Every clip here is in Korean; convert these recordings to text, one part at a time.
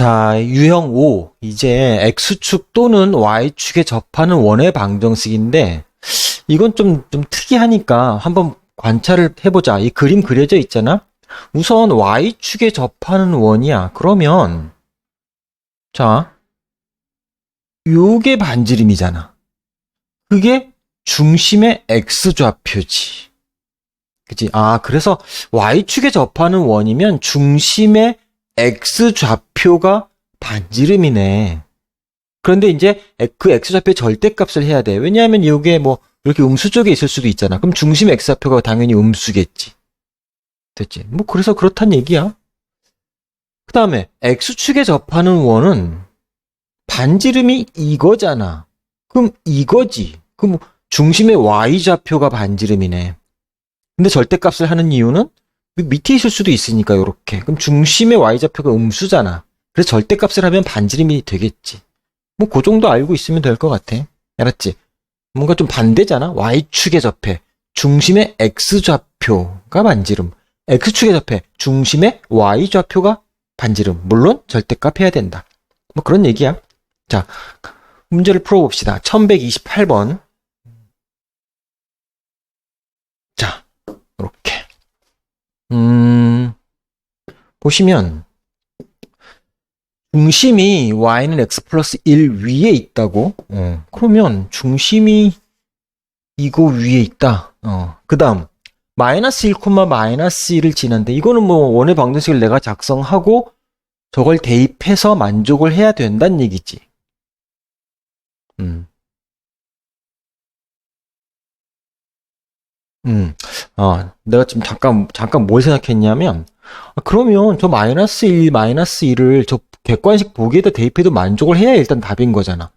자, 유형 5. 이제 X축 또는 Y축에 접하는 원의 방정식인데, 이건 좀, 좀 특이하니까 한번 관찰을 해보자. 이 그림 그려져 있잖아? 우선 Y축에 접하는 원이야. 그러면, 자, 요게 반지름이잖아. 그게 중심의 X좌표지. 그치? 아, 그래서 Y축에 접하는 원이면 중심의 X좌표가 반지름이네. 그런데 이제 그 X좌표의 절대값을 해야 돼. 왜냐하면 이게 뭐 이렇게 음수 쪽에 있을 수도 있잖아. 그럼 중심 X좌표가 당연히 음수겠지. 됐지? 뭐 그래서 그렇단 얘기야. 그 다음에 X축에 접하는 원은 반지름이 이거잖아. 그럼 이거지. 그럼 중심의 Y좌표가 반지름이네. 근데 절대값을 하는 이유는 밑에 있을 수도 있으니까 요렇게. 그럼 중심의 y좌표가 음수잖아. 그래서 절대값을 하면 반지름이 되겠지. 뭐 그 정도 알고 있으면 될 것 같아. 알았지? 뭔가 좀 반대잖아. y축에 접해. 중심의 x좌표가 반지름. x축에 접해. 중심의 y좌표가 반지름. 물론 절대값 해야 된다. 뭐 그런 얘기야. 자, 문제를 풀어봅시다. 1128번. 음, 보시면, 중심이 y는 x 플러스 1 위에 있다고? 어, 그러면 중심이 이거 위에 있다. 어, 그 다음, 마이너스 1, 마이너스 1을 지난데, 이거는 뭐 원의 방정식을 내가 작성하고 저걸 대입해서 만족을 해야 된다는 얘기지. 음. 음, 아, 내가 지금 잠깐, 잠깐 뭘 생각했냐면, 아, 그러면 저 마이너스 1, 마이너스 1을 저 객관식 보기에다 대입해도 만족을 해야 일단 답인 거잖아.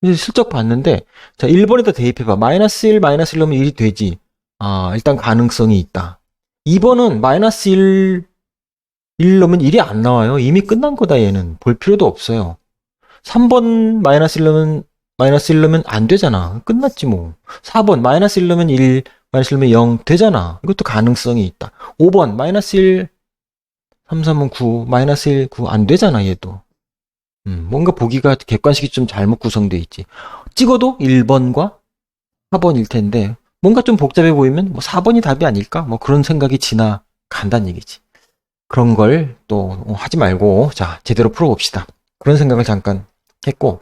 그래서 슬쩍 봤는데, 자, 1번에다 대입해봐. 마이너스 1, 마이너스 1 넣으면 1이 되지. 아, 일단 가능성이 있다. 2번은 마이너스 1, 1 넣으면 1이 안 나와요. 이미 끝난 거다, 얘는. 볼 필요도 없어요. 3번 마이너스 1 넣으면, 마이너스 1 넣으면 안 되잖아. 끝났지, 뭐. 4번 마이너스 1 넣으면 1, 마이너스 1면 0 되잖아. 이것도 가능성이 있다. 5번 마이너스 1, 3, 3은 9, 마이너스 1, 9 안 되잖아 얘도. 음, 뭔가 보기가 객관식이 좀 잘못 구성되어 있지. 찍어도 1번과 4번일 텐데 뭔가 좀 복잡해 보이면 뭐 4번이 답이 아닐까? 뭐 그런 생각이 지나간다는 얘기지. 그런 걸 또 하지 말고 자 제대로 풀어봅시다. 그런 생각을 잠깐 했고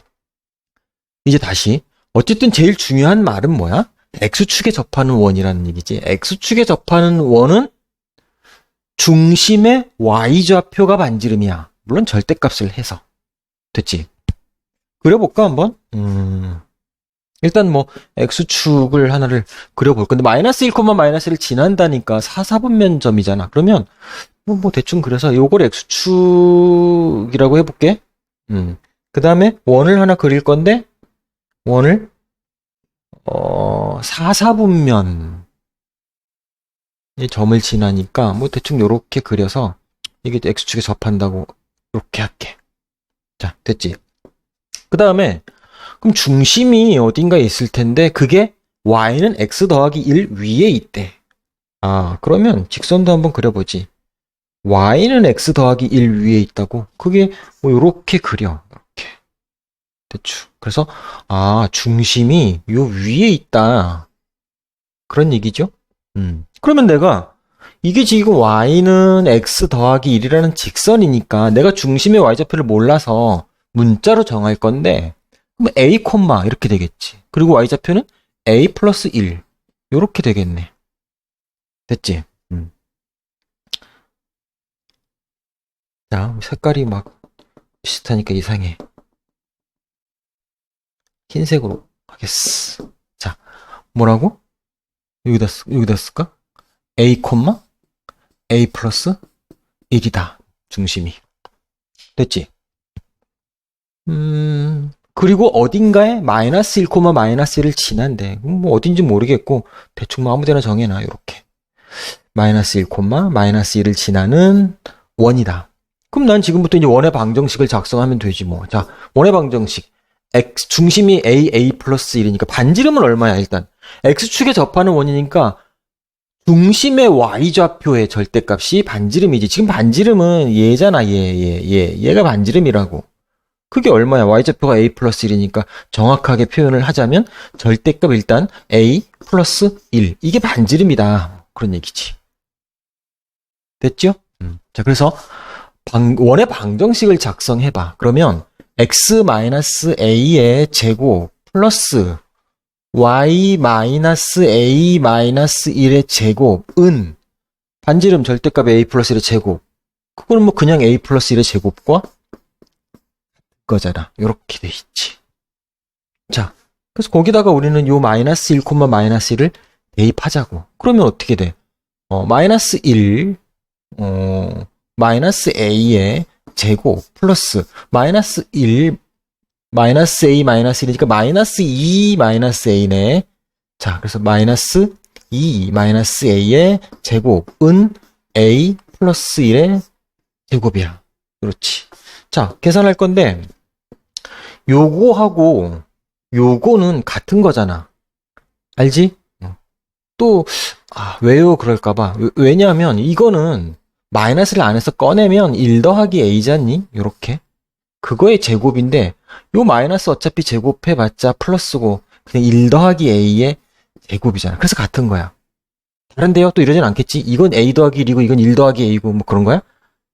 이제 다시 어쨌든 제일 중요한 말은 뭐야? X축에 접하는 원이라는 얘기지. X축에 접하는 원은 중심의 Y좌표가 반지름이야. 물론 절대값을 해서. 됐지? 그려볼까, 한번? 음, 일단 뭐, X축을 하나를 그려볼 건데, 마이너스 1, 마이너스 1을 지난다니까 4, 4분면 점이잖아. 그러면, 뭐, 뭐, 대충 그래서 요걸 X축이라고 해볼게. 음, 그 다음에 원을 하나 그릴 건데, 원을 어, 4, 4분면 이 점을 지나니까 뭐 대충 요렇게 그려서 이게 X축에 접한다고 이렇게 할게. 자, 됐지? 그 다음에 그럼 중심이 어딘가에 있을 텐데 그게 Y는 X 더하기 1 위에 있대. 아, 그러면 직선도 한번 그려보지. Y는 X 더하기 1 위에 있다고? 그게 뭐 요렇게 그려. 대충. 그래서 아 중심이 요 위에 있다. 그런 얘기죠. 음. 그러면 내가 이게 지금 y는 x 더하기 1이라는 직선이니까 내가 중심의 y좌표를 몰라서 문자로 정할 건데 그럼 a 콤마 이렇게 되겠지. 그리고 y좌표는 a 플러스 1 요렇게 되겠네. 됐지? 음. 자, 색깔이 막 비슷하니까 이상해. 흰색으로 하겠어. 자, 뭐라고? 여기다, 쓰, 여기다 쓸까? A, A 플러스 1이다. 중심이. 됐지? 음, 그리고 어딘가에 마이너스 1, 마이너스 1을 지난데, 음, 뭐 어딘지 모르겠고, 대충 뭐 아무 데나 정해놔, 이렇게. 마이너스 1, 마이너스 1을 지나는 원이다. 그럼 난 지금부터 이제 원의 방정식을 작성하면 되지 뭐. 자, 원의 방정식. X 중심이 a a 플러스 1이니까 반지름은 얼마야 일단 x축에 접하는 원이니까 중심의 y좌표의 절대값이 반지름이지. 지금 반지름은 얘잖아, 얘, 얘, 얘. 얘가 반지름이라고. 그게 얼마야? y좌표가 a 플러스 1이니까 정확하게 표현을 하자면 절대값 일단 a 플러스 1. 이게 반지름이다. 그런 얘기지. 됐죠? 음. 자, 그래서 방, 원의 방정식을 작성해봐. 그러면 x 마이너스 a의 제곱 플러스 y 마이너스 a 마이너스 1의 제곱은 반지름 절대값 a 플러스 1의 제곱. 그거는 뭐 그냥 a 플러스 1의 제곱과 거잖아. 이렇게 돼 있지. 자, 그래서 거기다가 우리는 요 마이너스 1, 마이너스 1을 대입하자고. 그러면 어떻게 돼? 어, 마이너스 1, 어, 마이너스 a의 제곱 플러스 마이너스 1 마이너스 a 마이너스 1이니까 마이너스 2 마이너스 a네. 자, 그래서 마이너스 2 마이너스 a의 제곱은 a 플러스 1의 제곱이야. 그렇지. 자, 계산할 건데 요거하고 요거는 같은 거잖아. 알지? 어. 또, 아, 왜요? 그럴까봐. 왜냐하면 이거는 마이너스를 안에서 꺼내면 1 더하기 a잖니? 요렇게. 그거의 제곱인데 요 마이너스 어차피 제곱해봤자 플러스고 그냥 1 더하기 a의 제곱이잖아. 그래서 같은 거야. 다른데요? 또 이러진 않겠지? 이건 a 더하기 1이고 이건 1 더하기 a고 뭐 그런 거야?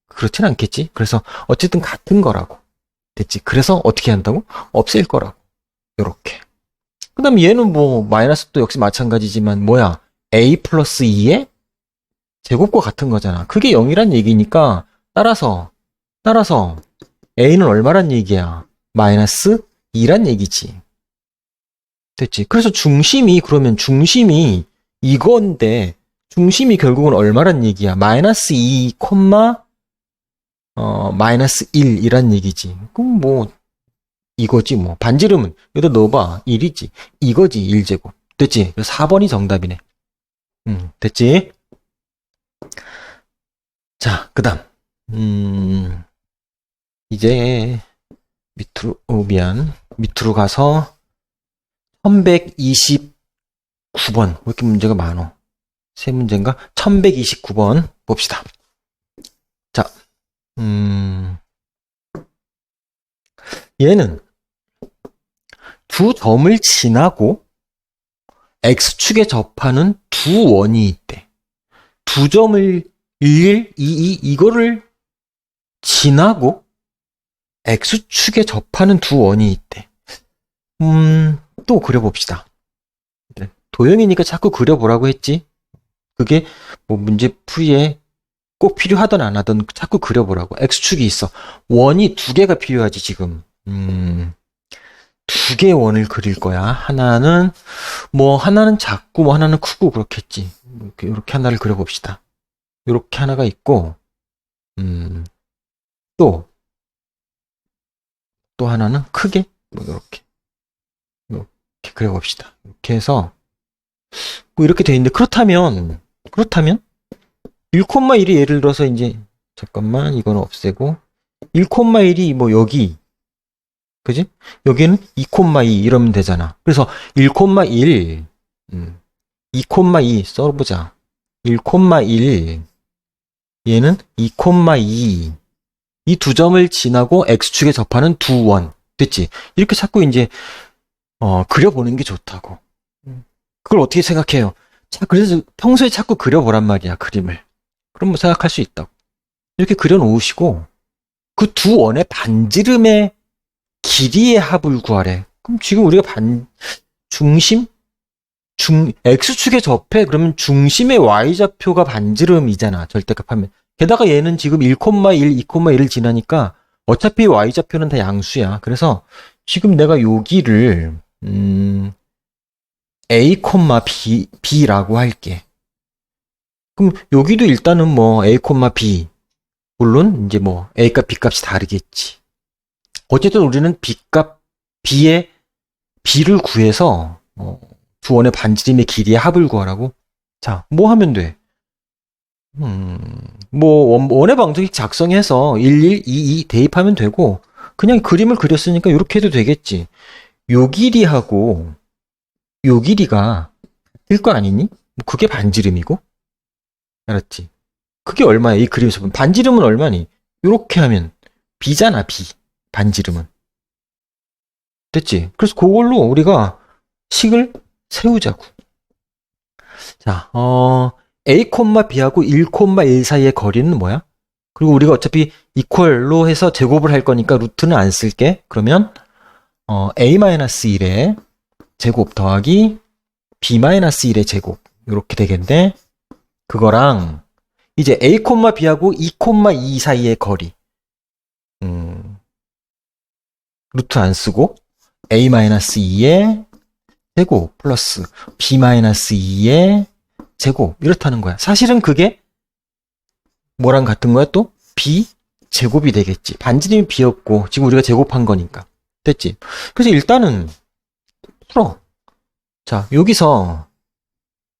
그렇진 않겠지? 그래서 어쨌든 같은 거라고. 됐지? 그래서 어떻게 한다고? 없앨 거라고. 요렇게. 그 다음 얘는 뭐 마이너스 도 역시 마찬가지지만 뭐야? a 플러스 2의 제곱과 같은 거잖아. 그게 0이란 얘기니까 따라서 따라서 a는 얼마란 얘기야? 마이너스 2란 얘기지. 됐지? 그래서 중심이 그러면 중심이 이건데 중심이 결국은 얼마란 얘기야? 마이너스 2, 어, 마이너스 1이란 얘기지. 그럼 뭐 이거지 뭐. 반지름은 여기다 넣어봐. 1이지. 이거지 1제곱. 됐지? 4번이 정답이네. 음, 됐지? 자, 그 다음. 음, 이제 밑으로, 어, 미안. 밑으로 가서 1129번. 왜 이렇게 문제가 많어? 세 문제인가? 1129번 봅시다. 자, 음, 얘는 두 점을 지나고 x축에 접하는 두 원이 있대. 두 점을 1, 2, 2 이거를 지나고 x축에 접하는 두 원이 있대. 음, 또 그려봅시다. 네, 도형이니까 자꾸 그려보라고 했지. 그게 뭐 문제 풀이에 꼭 필요하든 안 하든 자꾸 그려보라고. x축이 있어. 원이 두 개가 필요하지, 지금. 음, 두 개의 원을 그릴 거야. 하나는, 뭐, 하나는 작고, 뭐, 하나는 크고, 그렇겠지. 이렇게, 이렇게 하나를 그려봅시다. 이렇게 하나가 있고, 음, 또, 또 하나는 크게, 뭐, 이렇게. 이렇게 그려봅시다. 이렇게 해서, 뭐, 이렇게 돼 있는데, 그렇다면, 그렇다면, 1,1이 예를 들어서 이제 잠깐만 이거는 없애고 1,1이 뭐 여기 그지? 여기는 2,2 이러면 되잖아. 그래서 1,1 음, 2,2 써보자. 1,1 얘는 2,2 이 두 점을 지나고 x축에 접하는 두 원. 됐지? 이렇게 자꾸 이제 어, 그려보는 게 좋다고. 그걸 어떻게 생각해요? 자, 그래서 평소에 자꾸 그려보란 말이야, 그림을. 그럼 뭐 생각할 수 있다고. 이렇게 그려놓으시고 그 두 원의 반지름의 길이의 합을 구하래. 그럼 지금 우리가 반 중심 중 x축에 접해 그러면 중심의 y좌표가 반지름이잖아. 절대값 하면. 게다가 얘는 지금 1,1, 2,1을 지나니까 어차피 y좌표는 다 양수야. 그래서 지금 내가 여기를 음 a, b, b라고 할게. 그럼 여기도 일단은 뭐 a, b 물론 이제 뭐 a값 b값이 다르겠지. 어쨌든 우리는 b값 b의 b를 구해서 어, 두 원의 반지름의 길이의 합을 구하라고. 자, 뭐 하면 돼? 음, 뭐 원, 원의 방정식 작성해서 1, 1, 2, 2 대입하면 되고 그냥 그림을 그렸으니까 이렇게 해도 되겠지. 요 길이하고 요 길이가 될거 아니니? 뭐 그게 반지름이고 알았지? 그게 얼마야? 이 그림에서 보면 반지름은 얼마니? 요렇게 하면 B잖아, B. 반지름은. 됐지? 그래서 그걸로 우리가 식을 세우자고. 자, 어, A, B하고 1, 1 사이의 거리는 뭐야? 그리고 우리가 어차피 이퀄로 해서 제곱을 할 거니까 루트는 안 쓸게. 그러면 어, A-1의 제곱 더하기 B-1의 제곱 이렇게 되겠네. 그거랑 이제 A, B하고 2, 2 사이의 거리. 음, 루트 안 쓰고 A-2의 제곱 플러스 B-2의 제곱 이렇다는 거야. 사실은 그게 뭐랑 같은 거야 또? B 제곱이 되겠지. 반지름이 B였고 지금 우리가 제곱한 거니까. 됐지? 그래서 일단은 풀어. 자, 여기서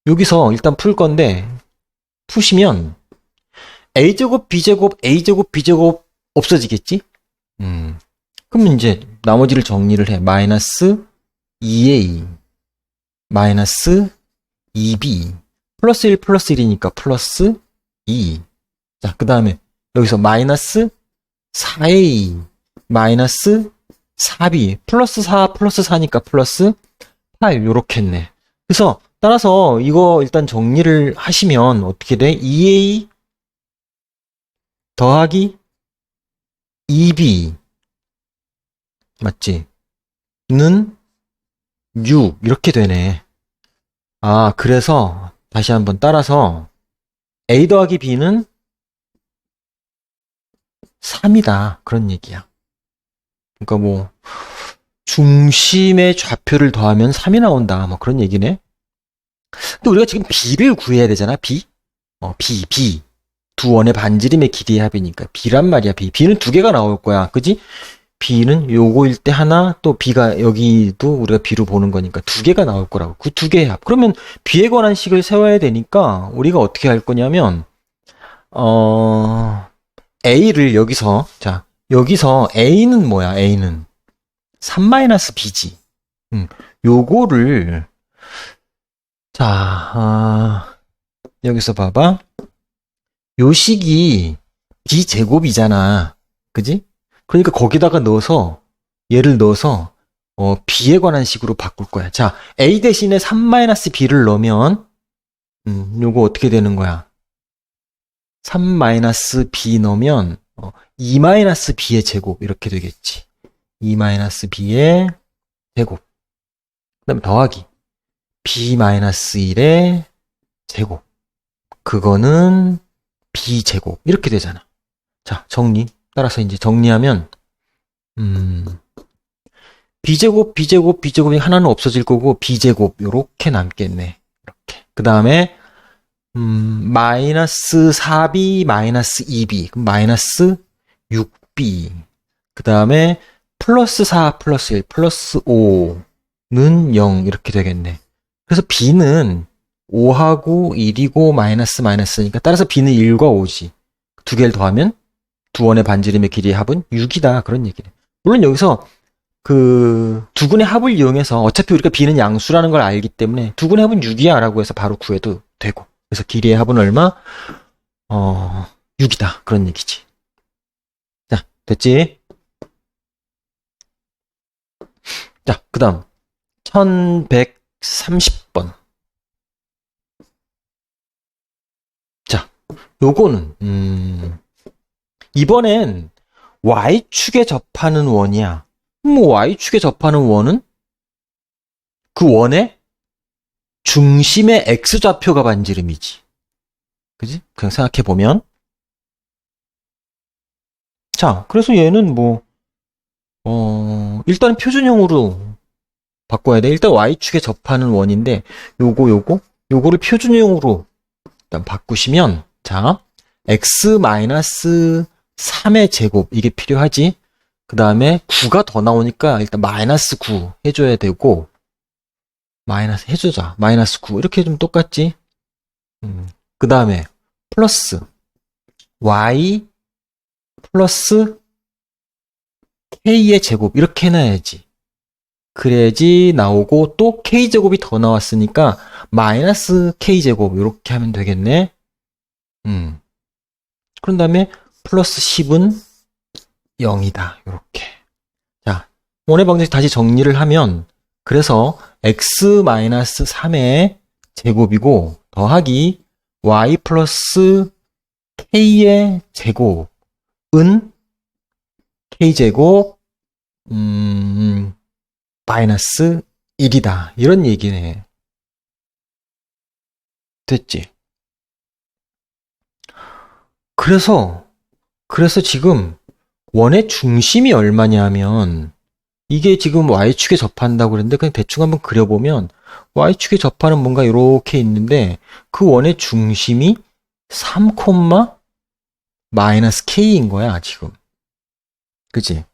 여기서 일단 풀 건데 푸시면 a제곱, b제곱, a제곱, b제곱 없어지겠지? 음. 그럼 이제 나머지를 정리를 해. 마이너스 2a 마이너스 2b 플러스 1 플러스 1이니까 플러스 2 자, 그 다음에 여기서 마이너스 4a 마이너스 4b 플러스 4 플러스 4니까 플러스 8 요렇게 했네. 그래서 따라서 이거 일단 정리를 하시면 어떻게 돼? 2a 더하기 2b 맞지? 는 6 이렇게 되네. 아, 그래서 다시 한번 따라서 a 더하기 b는 3이다. 그런 얘기야. 그러니까 뭐 중심의 좌표를 더하면 3이 나온다. 뭐 그런 얘기네. 근데 우리가 지금 b를 구해야 되잖아. b. 어, b, b. 두 원의 반지름의 길이의 합이니까 b란 말이야. b. b는 두 개가 나올 거야. 그지? B는 요거일 때 하나 또 b가 여기도 우리가 b로 보는 거니까 두 개가 나올 거라고. 그 두 개의 합. 그러면 b에 관한 식을 세워야 되니까 우리가 어떻게 할 거냐면 어 a를 여기서 자 여기서 a는 뭐야? a는 3-b지. 음, 요거를 자 아, 여기서 봐봐. 요 식이 b제곱이잖아. 그지? 그러니까 거기다가 넣어서 얘를 넣어서 어, b에 관한 식으로 바꿀 거야. 자, a 대신에 3-b를 넣으면 음, 요거 어떻게 되는 거야? 3-b 넣으면 어, 2-b의 제곱 이렇게 되겠지. 2-b의 제곱. 그 다음에 더하기 b-1의 제곱. 그거는 b제곱 이렇게 되잖아. 자, 정리. 따라서 이제 정리하면 음 b제곱, b제곱, b제곱이 하나는 없어질 거고 b제곱 요렇게 남겠네. 이렇게. 그 다음에 음, 마이너스 4b, 마이너스 2b, 그럼 마이너스 6b. 그 다음에 플러스 4, 플러스 1, 플러스 5는 0 이렇게 되겠네. 그래서 b는 5하고 1이고 마이너스 마이너스니까 따라서 b는 1과 5지. 두 개를 더하면 두 원의 반지름의 길이의 합은 6이다. 그런 얘기네. 물론 여기서 그 두근의 합을 이용해서 어차피 우리가 b는 양수라는 걸 알기 때문에 두근의 합은 6이야 라고 해서 바로 구해도 되고. 그래서 길이의 합은 얼마? 어, 6이다. 그런 얘기지. 자, 됐지? 자, 그 다음. 1130번. 자, 요거는, 음, 이번엔 y축에 접하는 원이야. 뭐 y축에 접하는 원은 그 원의 중심의 x좌표가 반지름이지. 그지? 그냥 생각해 보면. 자, 그래서 얘는 뭐, 어, 일단 표준형으로 바꿔야 돼. 일단 y축에 접하는 원인데, 요거, 요거, 요거를 표준형으로 일단 바꾸시면, 자, x 마이너스 3의 제곱 이게 필요하지. 그 다음에 9가 더 나오니까 일단 마이너스 9 해줘야 되고 마이너스 해주자. 마이너스 9 이렇게 좀 똑같지. 음. 그 다음에 플러스 y 플러스 k의 제곱 이렇게 해놔야지. 그래야지 나오고 또 k제곱이 더 나왔으니까 마이너스 k제곱 이렇게 하면 되겠네. 음. 그런 다음에 플러스 10은 0이다. 요렇게. 자, 원의 방정식 다시 정리를 하면 그래서 x-3의 제곱이고 더하기 y 플러스 k의 제곱은 k제곱 음, 마이너스 1이다. 이런 얘기네. 됐지? 그래서, 그래서 지금 원의 중심이 얼마냐 하면 이게 지금 y축에 접한다고 그랬는데 그냥 대충 한번 그려보면 y축에 접하는 뭔가 이렇게 있는데 그 원의 중심이 3, 마이너스 k인 거야, 지금. 그지?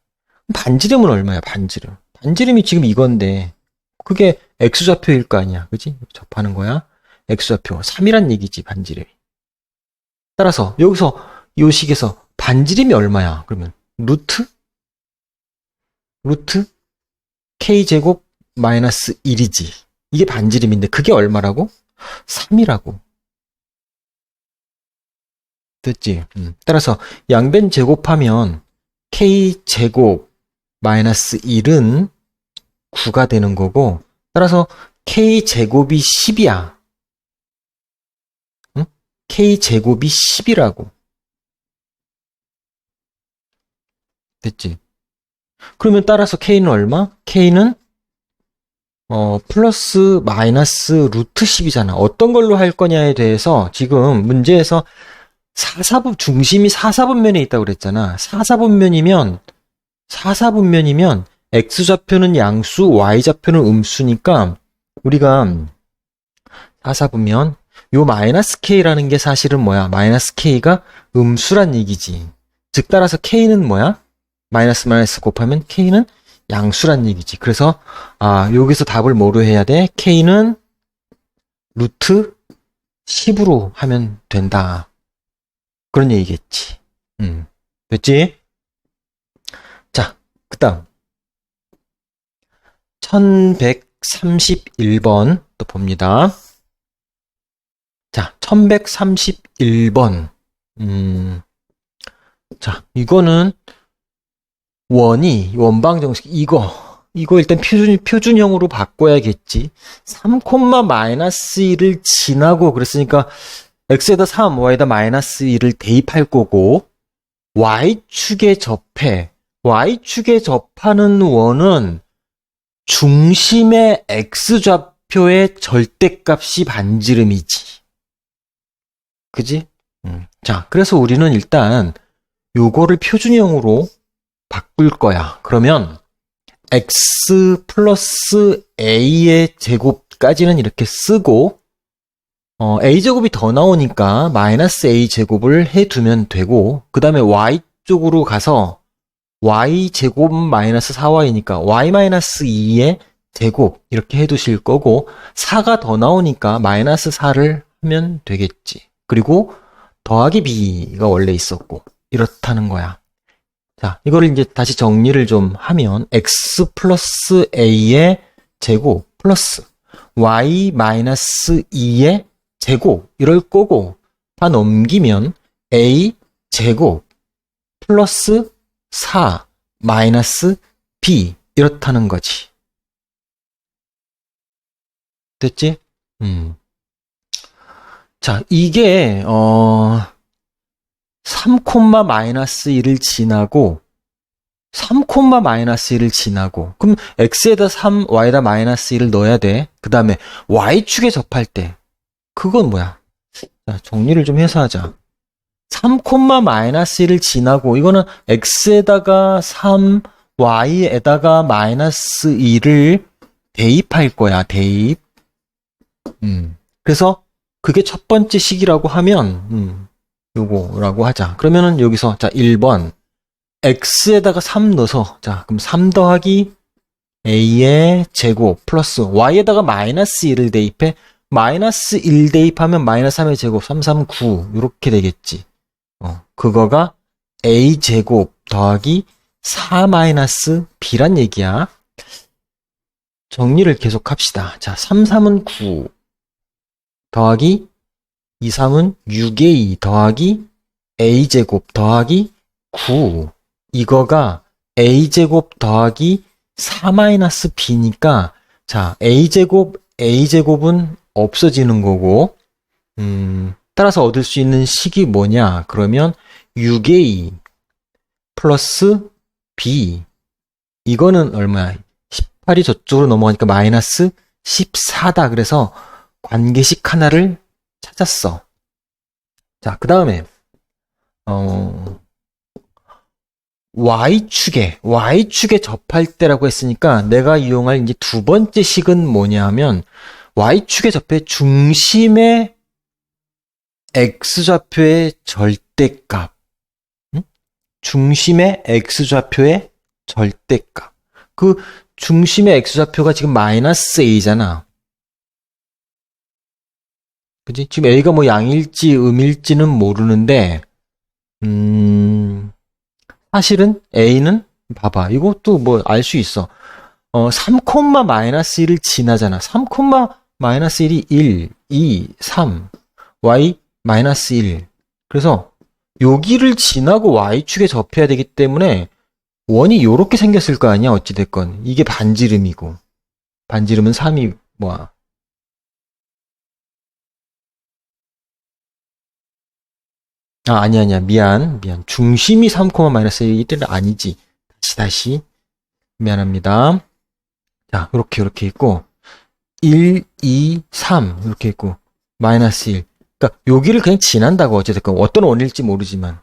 반지름은 얼마야, 반지름? 반지름이 지금 이건데 그게 x좌표일 거 아니야. 그지? 접하는 거야. x좌표. 3이란 얘기지, 반지름이. 따라서 여기서 요 식에서 반지름이 얼마야? 그러면 루트 루트 k제곱 마이너스 1이지. 이게 반지름인데 그게 얼마라고? 3이라고. 됐지? 음. 따라서 양변 제곱하면 k제곱 마이너스 1은 9가 되는 거고 따라서 k제곱이 10이야. 응? k제곱이 10이라고. 됐지? 그러면 따라서 k는 얼마? k는 어, 플러스 마이너스 루트 10이잖아. 어떤 걸로 할 거냐에 대해서 지금 문제에서 사사분 중심이 사사분면에 있다고 그랬잖아. 사사분면이면 사사분면이면 x좌표는 양수, y좌표는 음수니까 우리가 사사분면 요 마이너스 k라는 게 사실은 뭐야? 마이너스 k가 음수란 얘기지. 즉 따라서 k는 뭐야? 마이너스 마이너스 곱하면 k는 양수란 얘기지. 그래서 아 여기서 답을 뭐로 해야 돼? k는 루트 10으로 하면 된다. 그런 얘기겠지. 음. 됐지? 자, 그 다음. 1131번 또 봅니다. 자, 1131번. 음. 자, 이거는 원이 원방 정식 이거 이거 일단 표준 표준형으로 바꿔야겠지. 3, 마이너스 1을 지나고 그랬으니까 x에다 3, y에다 마이너스 1을 대입할 거고 y축에 접해 y축에 접하는 원은 중심의 x좌표의 절대값이 반지름이지. 그지? 음. 자, 그래서 우리는 일단 요거를 표준형으로 바꿀 거야. 그러면 x 플러스 a의 제곱까지는 이렇게 쓰고 어, a제곱이 더 나오니까 마이너스 a제곱을 해두면 되고 그 다음에 y쪽으로 가서 y제곱 마이너스 4y니까 y 마이너스 2의 제곱 이렇게 해두실 거고 4가 더 나오니까 마이너스 4를 하면 되겠지. 그리고 더하기 b가 원래 있었고 이렇다는 거야. 자, 이거를 이제 다시 정리를 좀 하면 x 플러스 a의 제곱 플러스 y 마이너스 2의 제곱 이럴 거고 다 넘기면 a 제곱 플러스 4 마이너스 b 이렇다는 거지. 됐지? 음. 자, 이게 어 3, 마이너스 1을 지나고 3, 마이너스 1을 지나고 그럼 x에다 3, y에다 마이너스 1을 넣어야 돼. 그 다음에 y축에 접할 때 그건 뭐야? 자, 정리를 좀 해서 하자. 3, 마이너스 1을 지나고 이거는 x에다가 3, y에다가 마이너스 1을 대입할 거야. 대입. 음. 그래서 그게 첫 번째 식이라고 하면 음, 요거라고 하자. 그러면은 여기서 자 1번 x에다가 3 넣어서 자 그럼 3 더하기 a의 제곱 플러스 y에다가 마이너스 1을 대입해 마이너스 1 대입하면 마이너스 3의 제곱 339 이렇게 되겠지. 어, 그거가 a 제곱 더하기 4 마이너스 b란 얘기야. 정리를 계속 합시다. 자, 3, 3은 9 더하기 이 3은 6의 2 더하기 a제곱 더하기 9. 이거가 a제곱 더하기 4-b니까 자, a제곱, a제곱은 없어지는 거고 음, 따라서 얻을 수 있는 식이 뭐냐? 그러면 6의 2 플러스 b 이거는 얼마야? 18이 저쪽으로 넘어가니까 마이너스 14다. 그래서 관계식 하나를 찾았어. 자, 그 다음에, 어, Y축에, Y축에 접할 때라고 했으니까 내가 이용할 이제 두 번째 식은 뭐냐 하면 Y축에 접해 중심의 X좌표의 절대값. 응? 중심의 X좌표의 절대값. 그 중심의 X좌표가 지금 마이너스 A잖아. 그지? 지금 A가 뭐 양일지 음일지는 모르는데, 음, 사실은 A는, 봐봐. 이것도 뭐 알 수 있어. 어, 3, 마이너스 1을 지나잖아. 3, 마이너스 1이 1, 2, 3, Y 마이너스 1. 그래서 여기를 지나고 Y축에 접해야 되기 때문에 원이 요렇게 생겼을 거 아니야, 어찌됐건. 이게 반지름이고. 반지름은 3이 뭐야. 아, 아니, 아니야. 미안, 미안. 중심이 3, 마이너스 1이기 때문에 아니지. 다시, 다시. 미안합니다. 자, 요렇게, 요렇게 있고. 1, 2, 3. 이렇게 있고. 마이너스 1. 그러니까 여기를 그냥 지난다고 어찌됐건. 어떤 원일지 모르지만.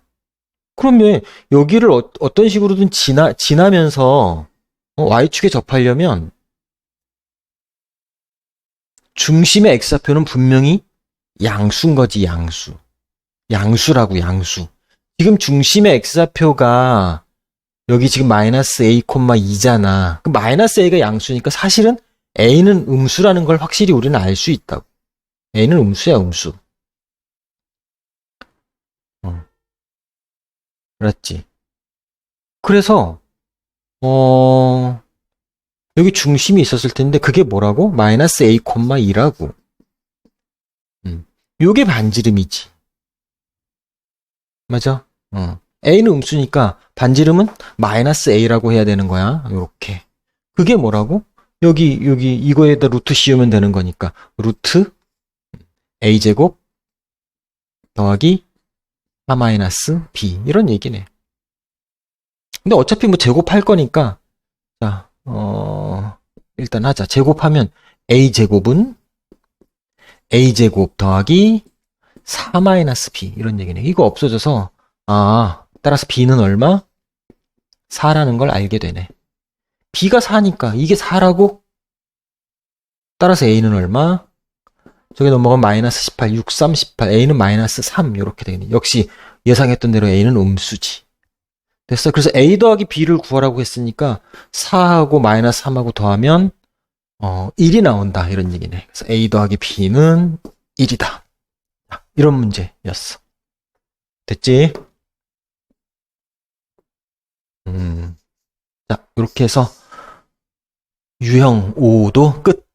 그러면 여기를 어, 떤 식으로든 지나, 지나면서 어, Y축에 접하려면 중심의 X좌표는 분명히 양수인 거지, 양수. 양수라고, 양수. 지금 중심의 X좌표가 여기 지금 마이너스 A, 2잖아. 그 마이너스 A가 양수니까 사실은 A는 음수라는 걸 확실히 우리는 알 수 있다고. A는 음수야, 음수. 어. 그렇지. 그래서, 어, 여기 중심이 있었을 텐데, 그게 뭐라고? 마이너스 A, 2라고. 음. 요게 반지름이지. 맞아? 어. A는 음수니까 반지름은 마이너스 A라고 해야 되는 거야. 요렇게. 그게 뭐라고? 여기, 여기, 이거에다 루트 씌우면 되는 거니까. 루트 A제곱 더하기 4 마이너스 B. 이런 얘기네. 근데 어차피 뭐 제곱할 거니까. 자, 어, 일단 하자. 제곱하면 A제곱은 A제곱 더하기 4 마이너스 B. 이런 얘기네. 이거 없어져서, 아, 따라서 B는 얼마? 4라는 걸 알게 되네. B가 4니까 이게 4라고? 따라서 A는 얼마? 저기 넘어가면 마이너스 18, 6, 3, 18. A는 마이너스 3 이렇게 되겠네. 역시 예상했던 대로 A는 음수지. 됐어. 그래서 A 더하기 B를 구하라고 했으니까 4하고 마이너스 3하고 더하면 어, 1이 나온다. 이런 얘기네. 그래서 A 더하기 B는 1이다. 이런 문제였어. 됐지? 음. 자, 이렇게 해서 유형 5도 끝.